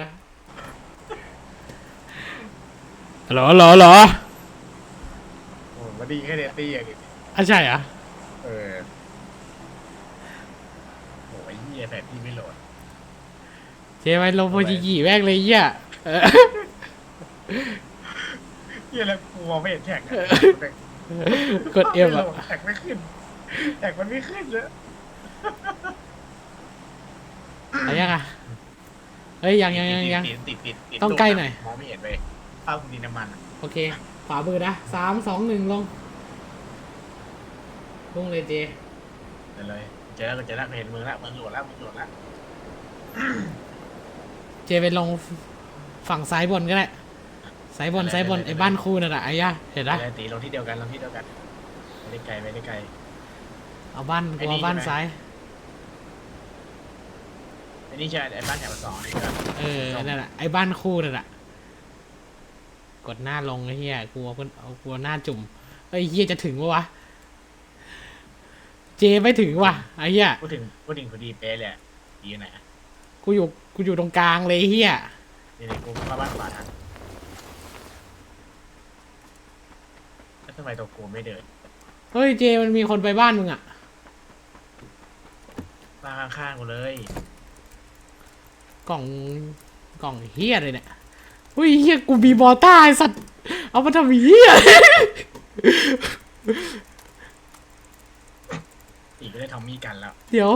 นะฮัลโหลฮัลโหลฮัลโหลโอ้มาดีแค่เนตตี้อย่างนี้อะใช่เหรอะเออโอ้ยเหี้ยแผนที่ไม่โหลดเจไปลงโพจิจิแม่งเลยเหี้ยเออเหี้ยแล้วกูมองไม่เห็นแท็กอะกดเอ็มไโหลอะแท็กไม่ขึ้นแท็กมันไม่ขึ้นเลย อะไรยังอะ เฮ้ยยังยังยังยัง ติดติดติดติดต้องใกล้หน่อย มองไม่เห็นไปภาพคุณดินน้ำมันอะโอเคขวามือนะสามสองหนึ่งลงลงเลยเจ เดี๋ยวเลยเจอแล้วเจอแล้วเห็นมึงแล้วมึงโหลดแล้วมึงโหลดแล้วเจไปลงฝั่งซ้ายบนก็ได้ซ้ายบนซ้ายบนไอ้บ้านคูนั่นแหละไอ้ย่าเห็นไปปะเลยตีลงที่เดียวกันลงที่เดียวกันไม่ได้ไกลไม่ได้ไกลเอาบ้านไอ้กูนี่เอาบ้านใช่ไหมซ้ายอั นนี้ใช่ไอ้บ้านแถวสองนี่ครับเออนั่นแหละไอ้บ้านคู่นั่นแหละกดหน้าลงไอ้เหี้ยกลัวเพิ่นเอากลัวหน้าจุ่มไอ้ยเหี้ยจะถึงปะวะเจไม่ถึงว่ะไอ้เหี้ยพูดถึงพูดถึงพอดีเป๊ะเลยอะดีไหนอะกูอยู่กูอยู่ตรงกลางเลยไอ้เหี้ยนี่นี่กูเข้าบ้านขวาทางแล้วทำไมตัวกูไม่เดินเฮ้ยเจมันมีคนไปบ้านมึงอะบ้านข้างๆกูเลย กล่องกล่องเหี้ยเลยเนี่ยเฮ้ยเหี้ยกูมีบอต้าไอ้สัตว์เอามาทำเหี้ยอีกก็ได้ทอมมี่กันแล้ว เดี๋ยว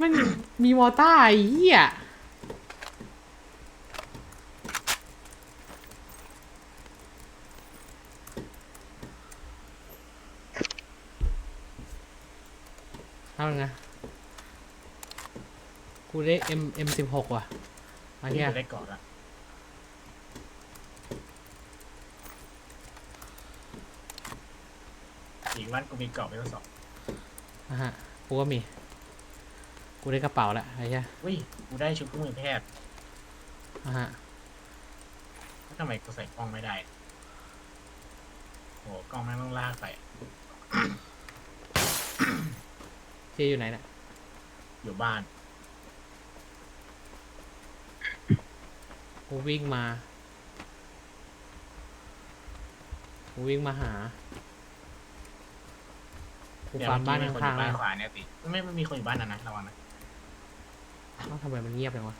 มันมีมอต้าไอ้เหี้ยเอาไง กูได้ M M สิบหกว่ะมานี่เฮียกูได้เกาะแล้วอีกวันกูมีเกาะไปทั้งสองอะฮะกูก็มี กูได้กระเป๋าแล้วไอ้เหี้ยอุ้ยกูได้ชุดเครื่องมือแพทย์อะฮะแล้วทำไมกูใส่กล้องไม่ได้โหกล้องแม่งต้องลากใส่เจอยู่ไหนเนี่ยอยู่บ้าน กูวิ่งมากูวิ่งมาหากูเนี่ยฟาร์มบ้านเมื่อกี้ข้างมีๆคนอยู่แล้วบ้านขวาเนี่ยติไม่ไม่มีคนอยู่บ้านนั้นนะระวังนะเอ้าทำไมมันเงียบจังวะ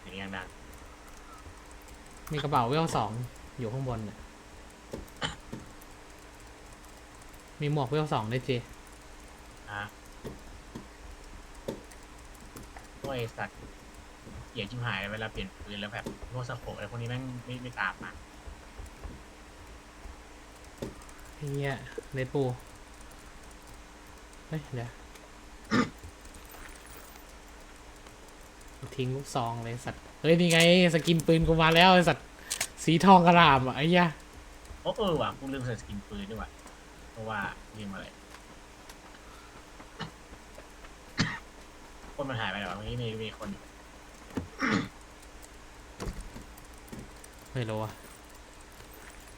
เสียงยังดังมีกระเป๋าเวลสองอยู่ข้างบนเนี่ยมีหมวกเวลสองด้วยเจอะพวกไอสัตว์ เหี้ยชิมหายเลยเวลาเปลี่ยนปืนแล้วแบบพวกสะโพกอะไรพวกนี้แม่งไม่ไม่ตามมาเฮียเลดปูเฮ้ยเดี๋ยว ทิ้งลูกซองเลยสัตว์เฮ้ยนี่ไงสกินปืนกูมาแล้วไอสัตว์สีทองกระรามอะไอ้เหี้ยโอ้เออว่ะกูลืมใส่สกินปืนด้วยว่ะเพราะว่าลืมอะไรคนมันหายไปแล้วเมื่อกี้มีมีคนอยู่ ไม่รู้อะ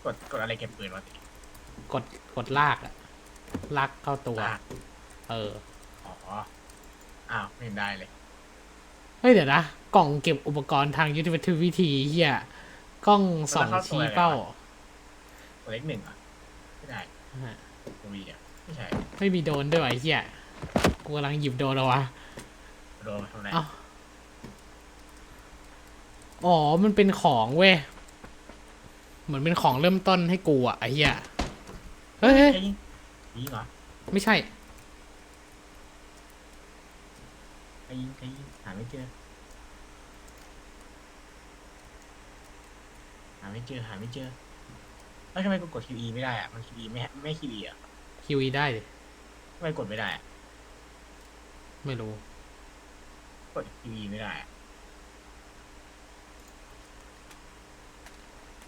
กดกดอะไรเก็บปืนวะติกดกดลากอะลากเข้าตัว ลาก เออ อ๋อ อ้าวไม่เห็นได้เลย เฮ้ยเดี๋ยวนะ กล่องเก็บอุปกรณ์ทางยุทธวิธีเฮียกล้องส่องชี้เป้าตัวเล็กหนึ่งอะไม่ได้ฮะตัววีอะไม่ใช่ไม่มีโดนด้วยวะไอ้เฮียกูกำลังหยิบโดนแล้ววะโดนทำอะไรเอ้า อ๋อ มันเป็นของเว้ย เหมือนเป็นของเริ่มต้นให้กูอะไอ้เหี้ย เฮ้ยเฮ้ยใช่ยิงยิงเหรอไม่ใช่ใช่ยิงใช่ยิงหาไม่เจอ หาไม่เจอ หาไม่เจอ แล้วทำไมกูกด QE ไม่ได้อะมัน QE ไม่ไม่ QE อะ QE ได้ดิทำไมกดไม่ได้อะไม่รู้ กด QE ไม่ได้อะ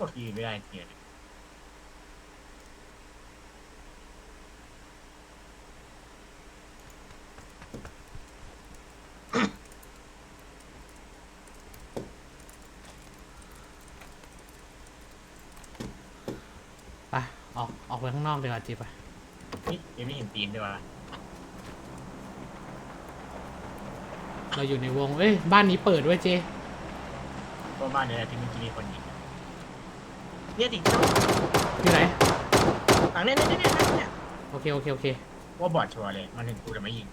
กด QE ไม่ได้จริงๆไปออกออกไปข้างนอกดีกว่าจีไปเฮ้ยยังไม่เห็นตีนด้วยวะเราอยู่ในวงเอ้ยบ้านนี้เปิดด้วยเจ เพราะบ้านเนี่ยแหละที่เมื่อกี้มีคนยิงอะ เนี่ยติอยู่ไหน หลังเนี่ยเนี่ยเนี่ยเนี่ยเนี่ยโอเค โอเค โอเค ว่าบอดชัวร์เลย มันถึงกูแต่ไม่ยิง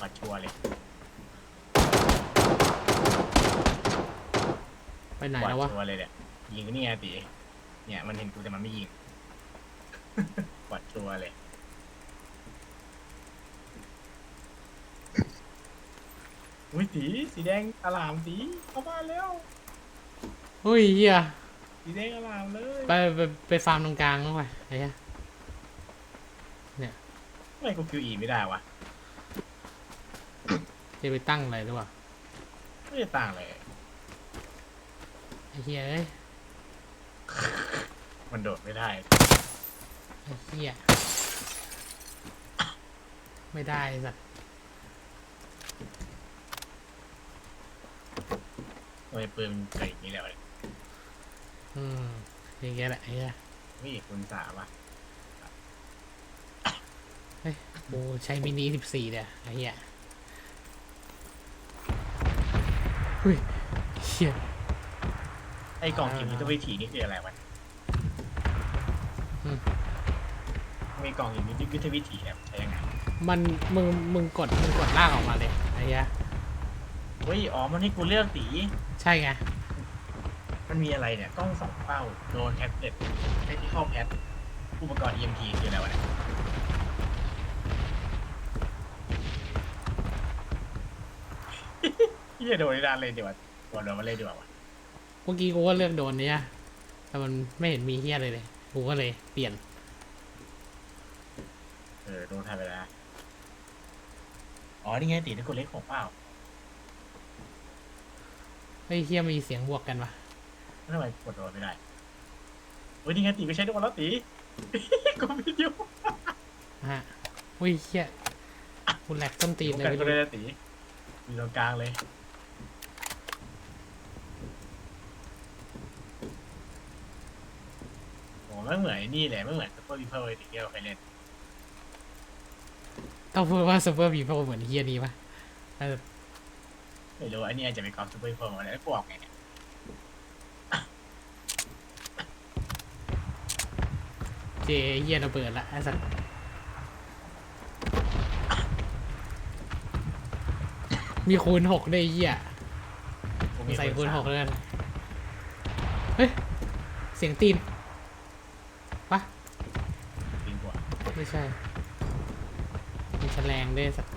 บอดชัวร์เลยไปไหนบอดแล้ววะ ชัวร์เลยเนี่ยยิงก็นี่ไงตีเนี่ยมันเห็นกูแต่มันไม่ยิง บอดชัวร์เลย อุ้ยตีสีแดงอลามตีเข้ามาแล้ว เฮ้ยเฮีย สีแดงอลามเลยไปไปไปฟาร์มตรงกลางเข้าไปไอ้เหี้ยทำไมกูคิวอีไม่ได้วะจะไปตั้งอะไรหรือเปล่าไม่ได้ต่างเลย ไอ้เฮียเอ้ยมันโดดไม่ได้ ไอ้เฮียไม่ได้สัตว์ทำไมปืนมันเกิดอย่างนี้แล้วะเนี่ย อืมอย่างเงี้ยแหละไอ้เฮียนี่คุณสามอะกูใช้มินิสิบสี่เนี่ยไอ้เฮียเฮ้ยเฮียไอ้กล่องพิมพ์ยุทธวิถีนี่คืออะไรวะอืมมีกล่องพิมพ์ยุทธวิถีเนี่ยใช้ยังไงมันมึงมึงกดมึงกดลากออกมาเลยไอ้เฮียเฮ้ยอ๋อมันให้กูเลือกสีใช่ไง มันมีอะไรเนี่ยกล้องสองเป้าโดนแท็บเล็ตเทคนิคอลแพดอุปกรณ์ EMP คืออะไรวะเนี่ยพี่จะโดนในด้านเลยดีกว่าโดนโดนมาเล่นดีกว่าวะเมื่อกี้กูก็เลือกโดนเนี่ยแต่มันไม่เห็นมีเฮียเลยเลย กูก็เลยเปลี่ยน เออโดนทำไปแล้วอ๋อนี่ไงตีที่กูเล็กของเป้า เฮ้ยเฮียมีเสียงบวกกันปะแล้ว ทำไมกดโดนไม่ได้เฮ้ยนี่ไงตีก็ใช้ทุกวันแล้วตีกูไม่ยุ่งฮะอุ้ยเฮียกูแหลกต้นตีนเลยกันไม่ก็รู้ได้นะตีอยู่ตรงกลางเลยโอ้ไม่เหมือนไอ้นี่เลยไม่เหมือนซุปเปอร์พีเพิลเลยที่เราเคยเล่นต้องพูดว่าซูเปอร์พีพเหมือนเฮียนี้ปะเออไม่รู้อันนี้อาจจะเป็นกองซุปเปอร์พีเพิลมาแล้วกูออกไงเนี่ย เจเฮียระเบิดละไอ้สัตว์มีคูณหกได้วยไอ้เฮียกูมีใส่คูณหกเลเลยกันเฮ้ย เสียงตีนปะจริงกว่าไม่ใช่ มีแฉลงด้วยสัตว์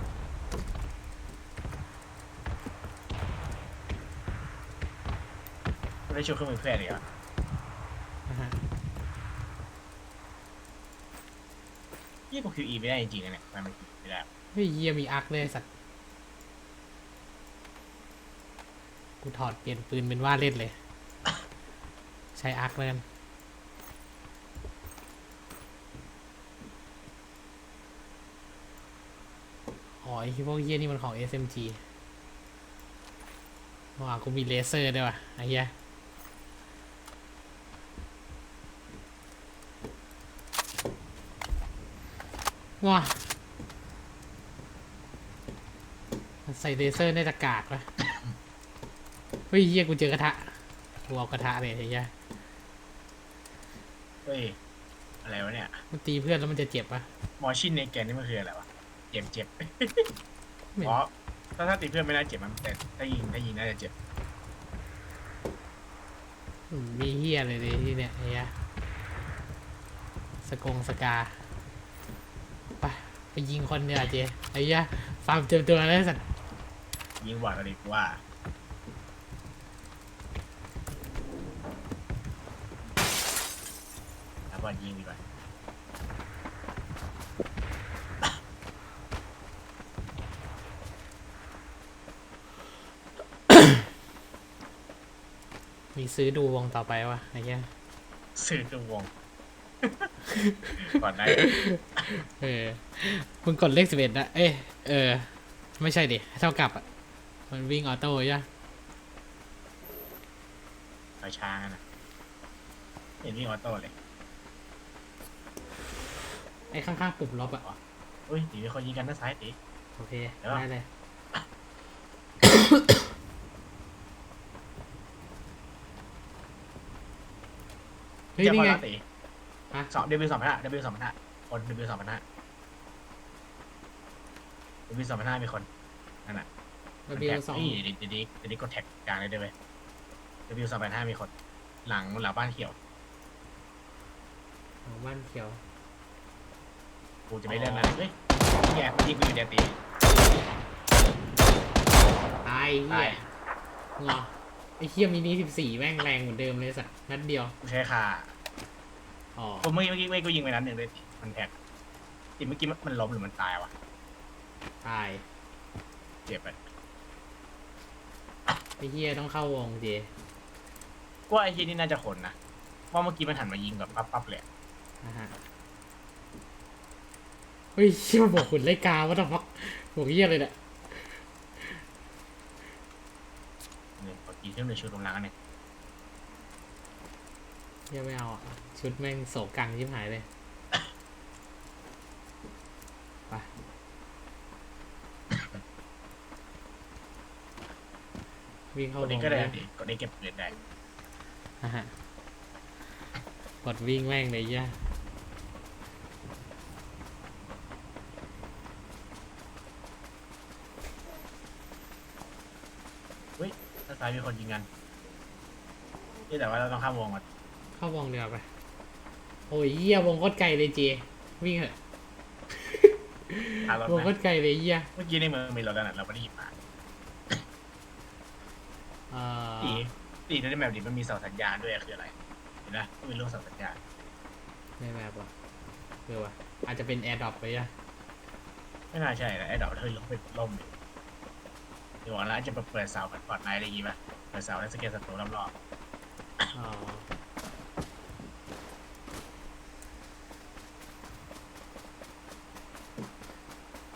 กูได้ช่วยเครื่องมือเพื่อนเลยอะนะฮะ ยี่ กูคิวอีไม่ได้จริงๆนะเนี่ยทำไมมันคิวไม่ได้ เฮ้ยเฮียมีอาร์คด้วยสัตว์ กูถอดเปลี่ยนปืนเป็นว่าเล่นเลย ใช้อาร์คเลยกันอ๋อไอ้พวกเฮียนี่มันของ SMG ว้ากูมีเลเซอร์ด้วยว่ะไอ้เฮีย ว้ามันใส่เลเซอร์ในตะกากวะเฮ้ยเฮียกูเจอกระทะกูเอากระทะเลยไอ้เฮียเฮ้ย อะไรวะเนี่ย มันตีเพื่อนแล้วมันจะเจ็บปะมอชินในแกนนี่มันคืออะไรวะ เจ็บเจ็บไม่อ๋อถ้าถ้าตีเพื่อนไม่น่าเจ็บมันแต่ถ้ายิงถ้ายิงน่าจะเจ็บ อืมมีเฮียเลยดิที่เนี่ยไอ้เฮียสกงสกา ไปไปยิงคนเนี่ยเจไอ้เฮียฟาร์มเจอตัวแล้วสัตว์ยิงบอดอะไรกูว่าแล้วบอลยิงดีกว่ามีซื้อดูวงต่อไปวะไอ้เฮียซื้อตัววง ก่อนได้เออมึงกดเลขสิบเอ็ดนะ เอ้เออ ไม่ใช่ดิ เท่ากับอะ มันวิ่งออโต้ย่เไปช้านะเห็นนี่ออโต้เลยไอ้ข้างๆปุ่มลบอะเฮ้ยตีเขายิงกันด้านซ้ายตีโอเค ได้เลย เฮ้ย นี่ไง ฮะสองเดบิวสองพันห้าเดบิวสองพันห้าคนเดบิวสองพันห้าเดบิวสองพันห้ามีคนนั่นน่ะระเบียงสองนี่เดี๋ยวเดี๋ยวเดี๋ยวนี้กดแท็กกลางเลยได้ไหมเดบิวสองพันห้ามีคน หลังหลังบ้านเขียวของบ้านเขียวกูจะไม่เล่นแล้วเฮ้ยแย่ยิงกูอยู่เดียวตีตายเฮีตายยงอไอ้เฮียมินิสิบสี่แม่งแรงเหมือนเดิมเลยสัตว์นัดเดียวกูใช้คา อ๋อผมเมื่อกี้เมื่อกี้เมื่อกี้กูยิงไปนัดหนึ่งเลยมันแท็กตีเมื่อกี้มันมันล้มหรือมันตายวะตายเจ็บไปไอ้เฮียต้องเข้าวงเจกูว่าไอ้ทียนี่น่าจะคนนะเพราะเมื่อกี้มันหันมายิงแบบปั๊บปั๊บเลยนะฮะเฮ้ยเชี่ยบอกขุนไล่กาวะต่อฟักบอกเฮียเลยเนี่ยเนี่ยปกติเรื่องในชุดกำลังเนี่ย เฮียไม่เอาอะ ชุดแม่งโศกกังชิบหายเลย ไป วิ่งกเข้าดวนี้งก็ได้เลยดิกดนี้เก็บปืนได้นะฮะกดวิ่งแม่งเลยย่าถ้าซ้ายมีคนยิงกันนี่แต่ว่าเราต้องข้ามวงก่อน เข้าวงเดียวาไป โอ้ยเหี้ยวงโคตรไกลเลยเจ วิ่งเหอะพารถวงไหโคมตรไกลเลยเหี้ยเมื่อกี้ในเมืองมีรถแล้วนะเราไม่ได้หยิบมาเอ่อตีตีในแบบนี้มันมีเสาสัญญาณด้วยคืออะไรเห็นไหมมันมีรูปเสาสัญญาณไม่แบบว่ะเออว่ะอาจจะเป็นแอร์ดรอปไปย่ะไม่น่าใช่นะไอ้ดอกเธอลงไปล่มดิเดี๋ยววันละจะไปเปิดเสาแบบปลอดไนท์อะไรอย่างงี้ป่ะเปิดเสาแล้วสเก็ตศัตรูรอบอ๋อ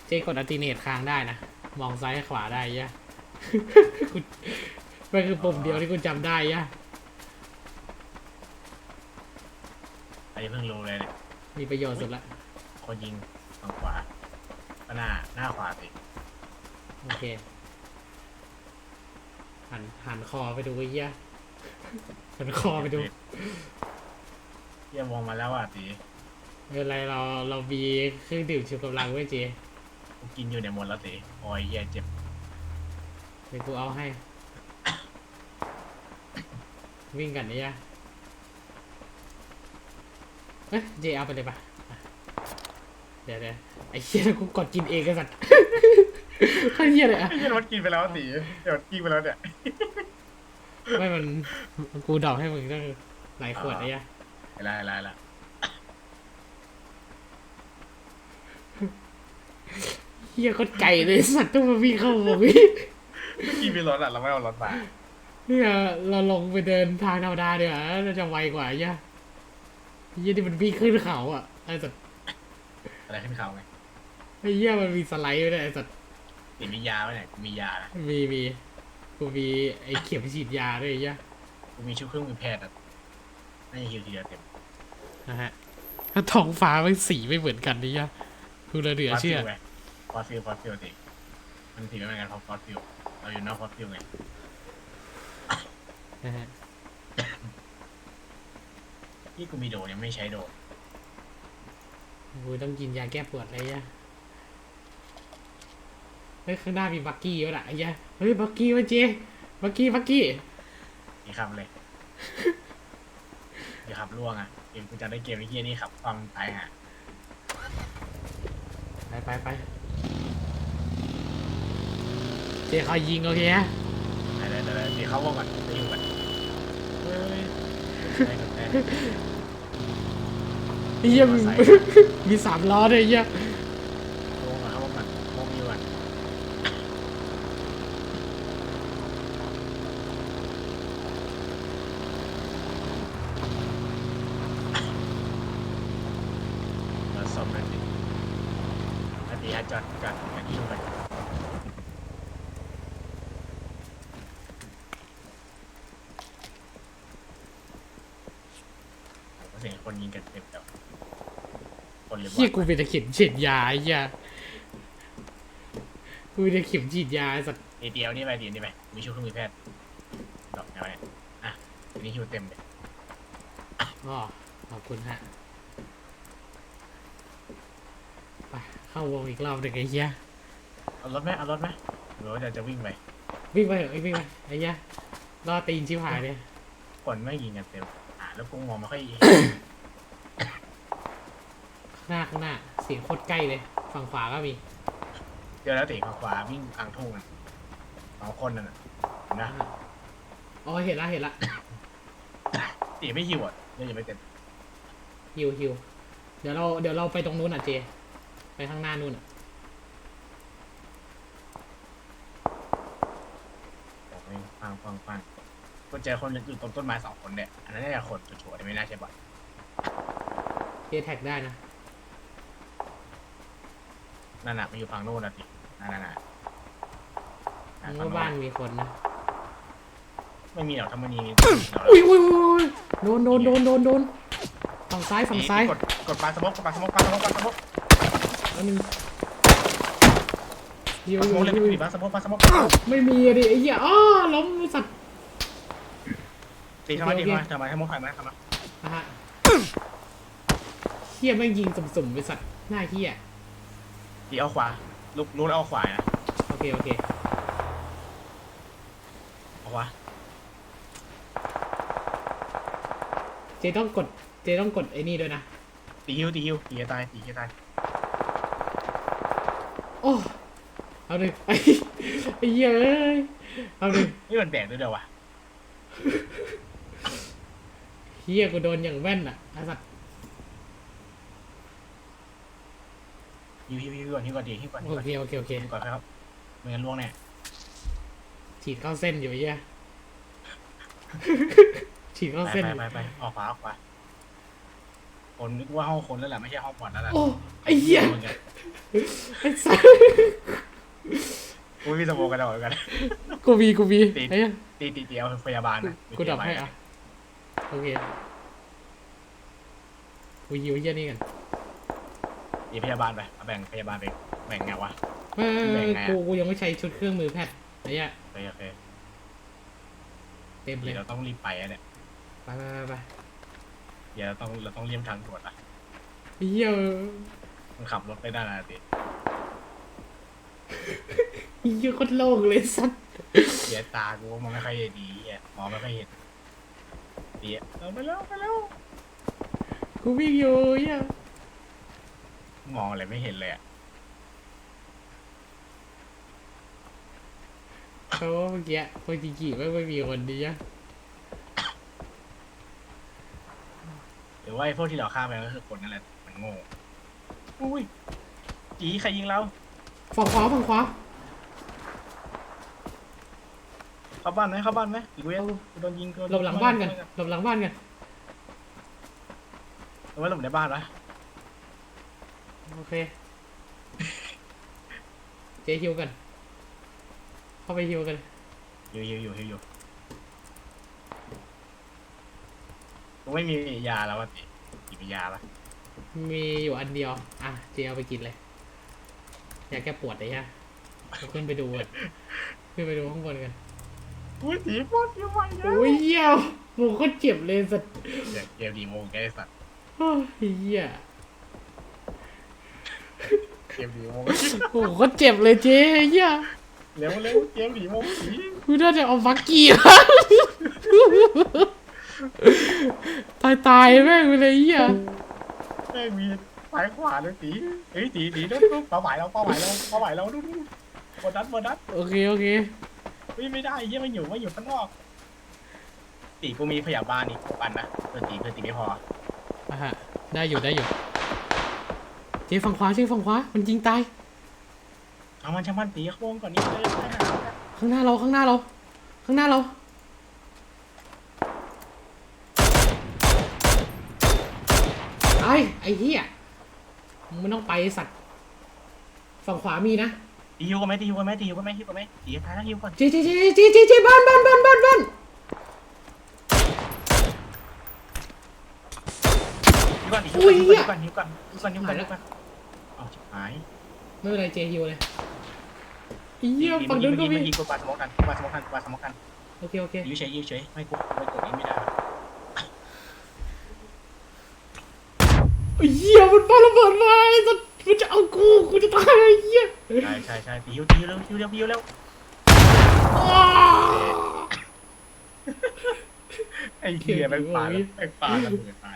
เจกดอัลติเนตค้างได้นะ มองซ้ายขวาได้ย่ะกูมันคือปุ่มเดียวที่กูจำได้ย่ะๆอันนี้เพิ่งรู้เลยเนี่ยมีประโยชน์สุดละคนยิงฝั่งขวาก็หน้าหน้าขวาสิโอเค หันหันคอไปดูไอ้เหี้ยหันคอไปดูเยี่ยมวงมาแล้วอะตีไม่เป็นไรเราเรามีเครื่องดื่มชูกำลังไว้ยเจ กูกินอยู่ในยหมดแล้วตีโอ้ยเหี้ยเจ็บเดี๋ยวกูเอาให้ วิ่งกันเนี่ยเอ้ยเจเอาไปเลยปะอะเดี๋ยวเดี๋ยวไอ้เหี้ยกูกดกินเองกันสัตว์ข้าเหี้ยเลยอะไอ้เหี้ยรถกินไปแล้วตีเดี๋ยวกินไปแล้วเนี่ย ไม่มันกูดอกให้มึงตั้งหลายขวดไอ้เหี้ยอะไรอะไรอะไร เหี้ยโคตรไก่เลยสัตว์ต้องมาวิ่งเข้าวงวิ่กินไปรถอะเราไม่เอารถมาเนี่ยเราลงไปเดินทางธรรมดาเดี๋ยวาเราจะไวกว่าไอ้เหี้ยไอ้เหี้ยที่มันวิ่งขึ้นเขาอะไอ้สัตว์อะไรขึ้นเขาไงไอ้เหี้ยมันมีสไลด์ด้วยนะไอ้สัตว์ตีมียาไหมเนี่ยกูมียานะมีมีกูมีไอ้เข็มฉีดยาด้วยไอ้เหี้ยกูมีชุดเครื่องมือแพทย์อะน่าจะฮิวทีเดียวเต็มนะฮะถ้าท้องฟ้ามันสีไม่เหมือนกันนี่ยะกูเลยเหลือเชื่อ ฟอสฟิลฟอสฟิลติมันสีไม่เหมือนกันเพราะฟอสฟิลเราอยู่นอกฟอสฟิลไงนะฮะที่กูมีโดยังไม่ใช้โดกูต้องกินยาแก้ปวดอะไรเงี้ยเฮ้ยข้างหน้ามีบักกี้วะน่ะไอ้เหี้ยเฮ้ยบักกี้วะเจบักกี้บักกี้นี่ขับเลยอย่าขับล่วงอะเกมกูจะได้เกมไอ้เหี้ยนี่ขับความตายห่าไปไปไป เจคอยยิงโอเคฮะเดี๋ยวเดี๋ยวเดี๋ยวตีเข้าวงก่อนตีอยู่ก่อนเฮ้ยได้ได้ได้ไอ้เหี้ยมีมีสามล้อด้วยไอ้เหี้ยวงก่อนเข้าวงก่อนวงอยู่ก่อนเราซ่อมเลยดิอันนี้จอดจอดอย่างนี้ลงไป เสียงคนยิงกันเต็มแล้วคนหรือเหี้ยว่ากูเป็นตะเข็มฉีดยาไอ้เหี้ยกูเป็นตะเข็มฉีดยาไอ้สัตว์เอเดียวนี่ไปเดียวนี่ไปมีชุดเครื่องมือแพทย์ดอกแนวเนี่ยอะทีนี้คิวเต็มเลยอ๋อขอบคุณฮะไปเข้าวงอีกรอบหนึ่งไอ้เหี้ยเอารถไหมเอารถไหมหรือว่าจะจะวิ่งไปวิ่งไปเถอะวิ่งไปไอ้เหี้ยรอตีนชิบหายเลยคนไม่ยิงกันเต็มอ่าแล้วกูมองไม่ค่อยข้าง หน้าข้างหน้า เสียงโคตรใกล้เลย ฝั่งขวาก็มีเจอแล้วตีขวาวิ่งทางทุ่งอะสองคนนั่นน่ะเห็นนะอ๋อเห็นละเห็นละตีไม่หิวอะยังยังไม่เต็มฮิวฮิวเดี๋ยวเราเดี๋ยวเราไปตรงนู้นอะเจ ไปข้างหน้านู่นอะบอกไม่ฟังฟังฟังก็เจอคนอยู่ตรงต้นไม้สองคนเนี่ยอันนั้นน่าจะคนชัวร์ๆแต่ไม่น่าใช่บอทเจแท็กได้นะ นั่นน่ะมันอยู่ฝั่งโน้นนะตินั่นน่ะน่ะมึงว่าบ้านมีคนนะ ไม่มีหรอกถ้ามันมีอุ้ยอุ้ยอุ้ยโดนโดนโดนโดนโดนฝั่งซ้ายฝั่งซ้ายกดกดปลาสมกกดปลาสมกปลาสมกปลาสมกแล้วนึงฮิวปลาสฮิมวกเลยฮิวปลาสมกปลาสมกไม่มีอะดิไอ้เหี้ยอ้อล้มไอ้สัตว์ตีทำไมตีทำไมทำไมทำไมทำไมทำไมนะฮะเหี้ยแม่งยิงสุ่มๆไปสัตว์หน้าเหี้ย ตีเอาขวา ลูกนู้นเอาขวานะโอเค โอเค เอาขวาเจต้องกด เจต้องกดไอ้นี่ด้วยนะ ตีฮิวตีฮิวตีให้ตายตีให้ตายโอ้ เอาหนึ่งไอ้ไอ้เหี้ยเอ้ยเอาหนึ่งนี่มันแบกด้วยเดียววะเหี้ยกูโดนอย่างแว่นอะไอ้สัตว์ ฮิ วฮิวฮิวก่อนฮิวก่อนดีฮิวก่อนฮิวโอก่อนเคโอเคโอเคฮิวก่อนครับไม่งั้นล่วงแน่ฉีดเข้าเส้นอยู่ไอ้เหี้ย ฉีดเข้าไปเส้นไปอยู่ไปไปออกขวาออกขวาคนนึกว่าห้องคนแล้วแหละไม่ใช่ห้องบอลแล้วแหละโอ้ไอ้เหี้ยมึงอะไอ้สัตว์กูไม่มีสโมองกันเอาเหมือนกัน กูมีกูมีติด ไอ้เหี้ยตีตีตีเอาพยาบาลนะกูดับให้อะโอเคกูยิวไอ้เหี้ยนี่กัน ตีพยาบาลไปเอาแบ่งพยาบาลไปแบ่งไงวะ ไม่ไม่ไม่แบ่งไงไม่อะกูกูยังไม่ใช้ชุดเครื่องมือแพทย์ไอ้เหี้ยโอเคโอเคเต็มเลเดี๋ยยวเราต้องรีบไปอะเนี่ยไปไปไปไปเดี๋ยวเราต้องเราต้องเลี่ยมทางด่วนอะไอ้เหี้ยมันขับรถไปได้นะติไอ้เหี้ยโคตรโล่งเลยสัตว์เดี๋ยวตากูมองไม่ค่อยดีอะมองไม่ค่อยเห็นดีอะเราไปแล้วไปแล้วกูวิ่งอยู่ไอ้เหี้ย มองอะไรไม่เห็นเลยอะเขาว่าเมื่อกี้โคจิกิไม่ไม่มีคนดีอะหรือว่าไอ้พวกที่เราฆ่าไปก็คือคนนั่นแหละ มันโง่ อุ้ยจีใครยิงเราฝั่งขวาฝั่งขวาเข้าบ้านไหมเข้าบ้านไหมหรือว่าโดนยิงหลบหลังบ้านกันหลบหลังบ้านกันหรือว่าหลบในบ้านวะ โอเค เจฮิวกัน เข้าไปฮิวกัน อยู่อยู่อยู่อยู่อยู่กูไม่มียาแล้ววะติกินยาปะมีอยู่อันเดียว อะ เจเอาไปกินเลย อยากแก้ปวดเลยฮะเราขึ้นไปดูกันขึ้นไปดูข้างบนกันอุ้ยตีปอดยังไงเนี่ยโอ้ยเหี้ยหมูโคตรเจ็บเลยสัตว์เกมดีโมงแกไอ้สัตว์โอ้ยเหี้ย เกมดีโมงโอ้โหโคตรเจ็บเลยเจ๊เหี้ยเร็วเร็วเกมดีโมงสีกูน่าจะเอาฟักกี้ตายตายๆแม่งไปเลยเหี้ยแม่งมีซ้ายขวาด้วยตีเฮ้ยตีตีดูดูเป้าหมายเราเป้าหมายเราเป้าหมายเราดูดูบนนัดบนนัดโอเคโอเคเฮ้ยไม่ได้เยี่ยไม่อยู่ไม่อยู่ข้างนอกตีกูมีพยาบาลอีกปันนะเพื่อตีเพื่อตีไม่พออะฮะได้อยู่ได้อยู่ เจ๊ฝั่งขวาเจ๊ฝั่งขวา มันยิงตาย เอามันช่างมันตีข้างบนก่อนนี่เลยไปหาข้างหน้าเราข้างหน้าเรา ข้างหน้าเราไอ้ไอ้เหี้ยมึงไม่ต้องไปไอ้สัตว์ฝั่งขวามีนะตีฮิวกันไหมตีฮิวกันไหมตีฮิวกันไหมฮิวกันไหมตีท้ายแล้วฮิวก่อนเจ๊เจ๊เจ๊เจ๊เจ๊เจ๊บ้านบ้านบ้านบ้านบ้านฮิวก่อนตีฮิวก่อนฮิวก่อนฮิวก่อนฮิวก่อนฮิวก่อน หายไม่เป็นไรเจฮิวเลยไอ้เหี้ยฝั่งเมื่นู้อนก็กี้มี เมื่อกี้กูปาสมองกันปาสมองกันปาสมองกันโอเคโอเคยื้อเฉยยื้อเฉยไม่กูไม่กดนี้ไม่ได้ไอ้เหี้ยมันปาระเบิดมาไอ้สัสมันจะเอากูกูจะตายไอ้เหี้ยใช่ใช่ใช่ตีฮิวตีฮิวเร็วฮิวเร็วฮิวเร็วอ้าวไอ้เหี้ยแม่งปาแม่งปาระเบิดตาย